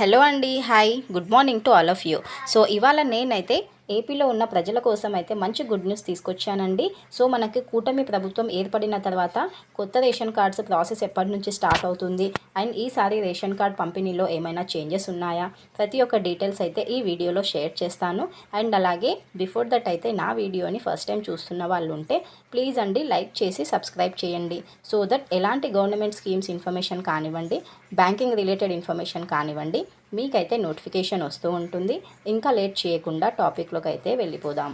Hello అండి hi good morning to all of you. So ఇవాళ నేనైతే ఏపీలో ఉన్న ప్రజల కోసం అయితే మంచి గుడ్ న్యూస్ తీసుకొచ్చానండి. సో మనకి కూటమి ప్రభుత్వం ఏర్పడిన తర్వాత కొత్త రేషన్ కార్డ్స్ ప్రాసెస్ ఎప్పటి నుంచి స్టార్ట్ అవుతుంది? అండ్ ఈసారి రేషన్ కార్డ్ పంపిణీలో ఏమైనా చేంజెస్ ఉన్నాయా? ప్రతి ఒక్క డీటెయిల్స్ అయితే ఈ వీడియోలో షేర్ చేస్తాను. అండ్ అలాగే బిఫోర్ దట్ అయితే నా వీడియోని ఫస్ట్ టైం చూస్తున్న వాళ్ళు ఉంటే ప్లీజ్ అండి లైక్ చేసి సబ్స్క్రైబ్ చేయండి. సో దట్ ఎలాంటి గవర్నమెంట్ స్కీమ్స్ ఇన్ఫర్మేషన్ కానివ్వండి బ్యాంకింగ్ రిలేటెడ్ ఇన్ఫర్మేషన్ కానివ్వండి మీకైతే నోటిఫికేషన్ వస్తూ ఉంటుంది. ఇంకా లేట్ చేయకుండా టాపిక్లోకి అయితే వెళ్ళిపోదాం.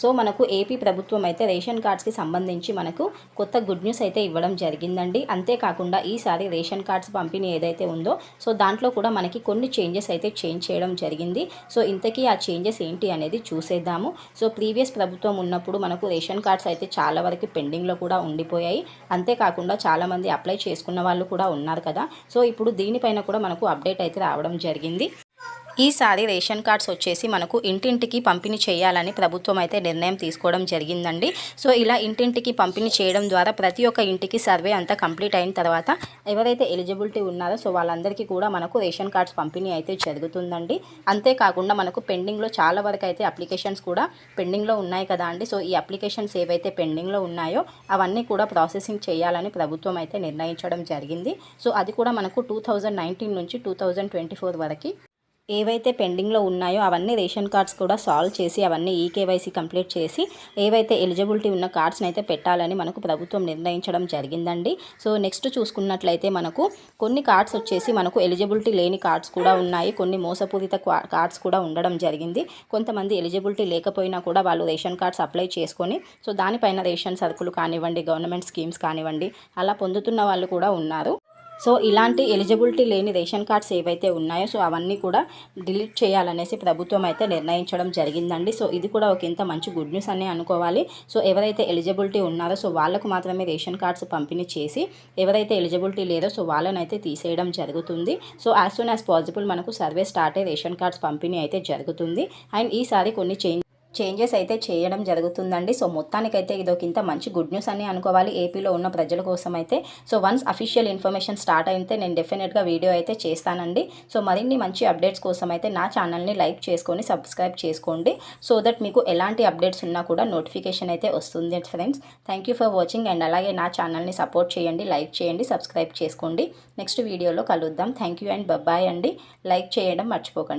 సో మనకు ఏపీ ప్రభుత్వం అయితే రేషన్ కార్డ్స్కి సంబంధించి మనకు కొత్త గుడ్ న్యూస్ అయితే ఇవ్వడం జరిగిందండి. అంతేకాకుండా ఈసారి రేషన్ కార్డ్స్ పంపిణీ ఏదైతే ఉందో సో దాంట్లో కూడా మనకి కొన్ని చేంజెస్ అయితే చేంజ్ చేయడం జరిగింది. సో ఇంతకీ ఆ చేంజెస్ ఏంటి అనేది చూసేద్దాము. సో ప్రీవియస్ ప్రభుత్వం ఉన్నప్పుడు మనకు రేషన్ కార్డ్స్ అయితే చాలా వరకు పెండింగ్లో కూడా ఉండిపోయాయి. అంతేకాకుండా చాలామంది అప్లై చేసుకున్న వాళ్ళు కూడా ఉన్నారు కదా. సో ఇప్పుడు దీనిపైన కూడా మనకు అప్డేట్ అయితే రావడం జరిగింది. ఈసారి రేషన్ కార్డ్స్ వచ్చేసి మనకు ఇంటింటికి పంపిణీ చేయాలని ప్రభుత్వం అయితే నిర్ణయం తీసుకోవడం జరిగిందండి. సో ఇలా ఇంటింటికి పంపిణీ చేయడం ద్వారా ప్రతి ఒక్క ఇంటికి సర్వే అంతా కంప్లీట్ అయిన తర్వాత ఎవరైతే ఎలిజిబిలిటీ ఉన్నారో సో వాళ్ళందరికీ కూడా మనకు రేషన్ కార్డ్స్ పంపిణీ అయితే జరుగుతుందండి. అంతేకాకుండా మనకు పెండింగ్లో చాలా వరకు అయితే అప్లికేషన్స్ కూడా పెండింగ్లో ఉన్నాయి కదా అండి. సో ఈ అప్లికేషన్స్ ఏవైతే పెండింగ్లో ఉన్నాయో అవన్నీ కూడా ప్రాసెసింగ్ చేయాలని ప్రభుత్వం అయితే నిర్ణయించడం జరిగింది. సో అది కూడా మనకు టూ నుంచి టూ వరకు ఏవైతే పెండింగ్లో ఉన్నాయో అవన్నీ రేషన్ కార్డ్స్ కూడా సాల్వ్ చేసి అవన్నీ ఈకేవైసీ కంప్లీట్ చేసి ఏవైతే ఎలిజిబిలిటీ ఉన్న కార్డ్స్ని అయితే పెట్టాలని మనకు ప్రభుత్వం నిర్ణయించడం జరిగిందండి. సో నెక్స్ట్ చూసుకున్నట్లయితే మనకు కొన్ని కార్డ్స్ వచ్చేసి మనకు ఎలిజిబిలిటీ లేని కార్డ్స్ కూడా ఉన్నాయి. కొన్ని మోసపూరిత కార్డ్స్ కూడా ఉండడం జరిగింది. కొంతమంది ఎలిజిబిలిటీ లేకపోయినా కూడా వాళ్ళు రేషన్ కార్డ్స్ అప్లై చేసుకొని సో దానిపైన రేషన్ సరుకులు కానివ్వండి గవర్నమెంట్ స్కీమ్స్ కానివ్వండి అలా పొందుతున్న వాళ్ళు కూడా ఉన్నారు. సో ఇలాంటి ఎలిజిబిలిటీ లేని రేషన్ కార్డ్స్ ఏవైతే ఉన్నాయో సో అవన్నీ కూడా డిలీట్ చేయాలనేసి ప్రభుత్వం అయితే నిర్ణయించడం జరిగిందండి. సో ఇది కూడా ఒక ఇంత మంచి గుడ్ న్యూస్ అనే అనుకోవాలి. సో ఎవరైతే ఎలిజిబిలిటీ ఉన్నారో సో వాళ్ళకు మాత్రమే రేషన్ కార్డ్స్ పంపిణీ చేసి ఎవరైతే ఎలిజిబిలిటీ లేదో సో వాళ్ళనైతే తీసేయడం జరుగుతుంది. So as soon as possible మనకు సర్వే స్టార్ట్ అయ్యి రేషన్ కార్డ్స్ పంపిణీ అయితే జరుగుతుంది. అండ్ ఈసారి కొన్ని చేంజ్ చేంజెస్ అయితే చేయడం జరుగుతుందండి. సో మొత్తానికైతే ఇదొక ఇంత మంచి గుడ్ న్యూస్ అని అనుకోవాలి. ఏపీలో ఉన్న ప్రజల కోసం అయితే. So once official information start అయితే నేను డెఫినెట్గా వీడియో అయితే చేస్తానండి. సో మరిన్ని మంచి అప్డేట్స్ కోసం అయితే నా ఛానల్ని లైక్ చేసుకొని సబ్స్క్రైబ్ చేసుకోండి. సో దట్ మీకు ఎలాంటి అప్డేట్స్ ఉన్నా కూడా నోటిఫికేషన్ అయితే వస్తుంది friends. Thank you for watching and అలాగే నా ఛానల్ని సపోర్ట్ చేయండి లైక్ చేయండి సబ్స్క్రైబ్ చేసుకోండి. నెక్స్ట్ వీడియోలో కలుద్దాం. థ్యాంక్ యూ అండ్ బబ్బాయ్ అండి. లైక్ చేయడం మర్చిపోకండి.